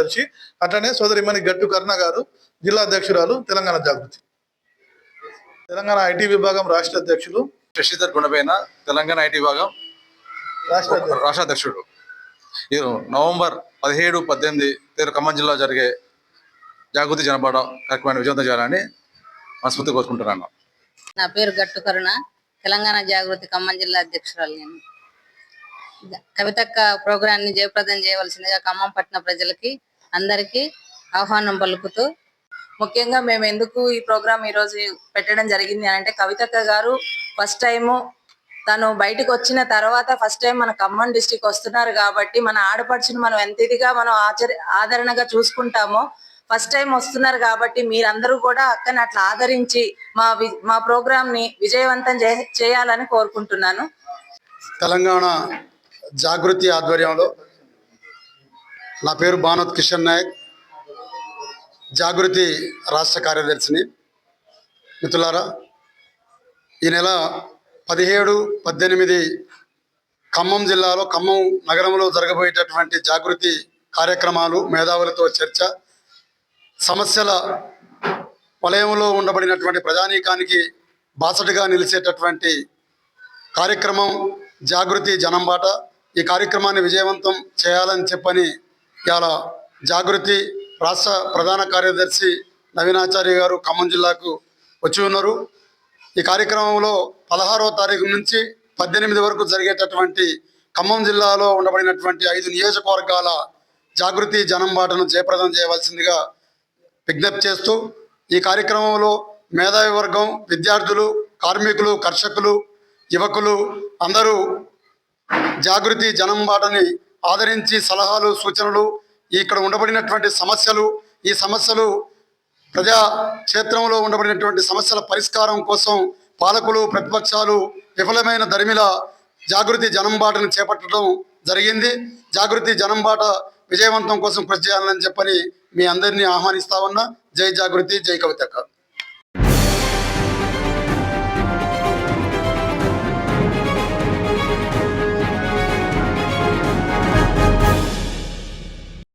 నుంచి అట్లనే సోదరిమణి గట్టు కరుణ గారు జిల్లా అధ్యక్షురాలు తెలంగాణ జాగృతి. తెలంగాణ ఐటీ విభాగం రాష్ట్ర అధ్యక్షులు. శశిధర్ గుణపైన తెలంగాణ ఐటీ విభాగం రాష్ట్ర రాష్ట్ర అధ్యక్షుడు. ఇది నవంబర్ పదిహేడు పద్దెనిమిది తేదీ ఖమ్మం జిల్లా జరిగే జాగృతి జనపాడ కార్యక్రమాన్ని విజయవంతం చేయాలని మనస్ఫూర్తి కోరుకుంటున్నాను. నా పేరు గట్టు కరుణ. తెలంగాణ జాగృతి ఖమ్మం జిల్లా అధ్యక్షురాలు నేను. కవితక్క ప్రోగ్రామ్ని జయప్రదం చేయవలసిందిగా ఖమ్మం పట్టణ ప్రజలకి అందరికీ ఆహ్వానం పలుకుతూ ముఖ్యంగా మేము ఎందుకు ఈ ప్రోగ్రామ్ ఈ రోజు పెట్టడం జరిగింది అని అంటే కవితక్క గారు ఫస్ట్ టైము తను బయటకు వచ్చిన తర్వాత ఫస్ట్ టైం మన ఖమ్మం డిస్టిక్ వస్తున్నారు కాబట్టి మన ఆడపడుచుని మనం ఎంత ఇదిగా మనం ఆచర ఆదరణగా చూసుకుంటామో ఫస్ట్ టైం వస్తున్నారు కాబట్టి మీరందరూ కూడా అక్కని అట్లా ఆదరించి మా మా ప్రోగ్రామ్ని విజయవంతం చే- చేయాలని కోరుకుంటున్నాను. తెలంగాణ జాగృతి ఆధ్వర్యంలో నా పేరు భానోత్ కిషన్ నాయక్. జాగృతి రాష్ట్ర కార్యదర్శిని. మిత్రులారా ఈ నెల పదిహేడు పద్దెనిమిది ఖమ్మం జిల్లాలో ఖమ్మం నగరంలో జరగబోయేటటువంటి జాగృతి కార్యక్రమాలు మేధావులతో చర్చ సమస్యల వలయంలో ఉండబడినటువంటి ప్రజానీకానికి బాసటగా నిలిచేటటువంటి కార్యక్రమం జాగృతి జనం బాట ఈ కార్యక్రమాన్ని విజయవంతం చేయాలని చెప్పని ఇవాళ జాగృతి రాష్ట్ర ప్రధాన కార్యదర్శి నవీనాచార్య గారు ఖమ్మం జిల్లాకు వచ్చి ఉన్నారు. ఈ కార్యక్రమంలో పదహారో తారీఖు నుంచి పద్దెనిమిది వరకు జరిగేటటువంటి ఖమ్మం జిల్లాలో ఉండబడినటువంటి ఐదు నియోజకవర్గాల జాగృతి జనం బాటను జయప్రదం చేయవలసిందిగా విజ్ఞప్తి చేస్తూ ఈ కార్యక్రమంలో మేధావి వర్గం విద్యార్థులు కార్మికులు కర్షకులు యువకులు అందరూ జాగృతి జనం బాటని ఆదరించి సలహాలు సూచనలు ఇక్కడ ఉండబడినటువంటి సమస్యలు ఈ సమస్యలు ప్రజా క్షేత్రంలో ఉండబడినటువంటి సమస్యల పరిష్కారం కోసం పాలకులు ప్రతిపక్షాలు విఫలమైన దరిమిల జాగృతి జనం బాటను చేపట్టడం జరిగింది. జాగృతి జనం బాట విజయవంతం కోసం కృషి చేయాలని చెప్పని మీ అందరినీ ఆహ్వానిస్తా ఉన్నా. జై జాగృతి జై కవితక్క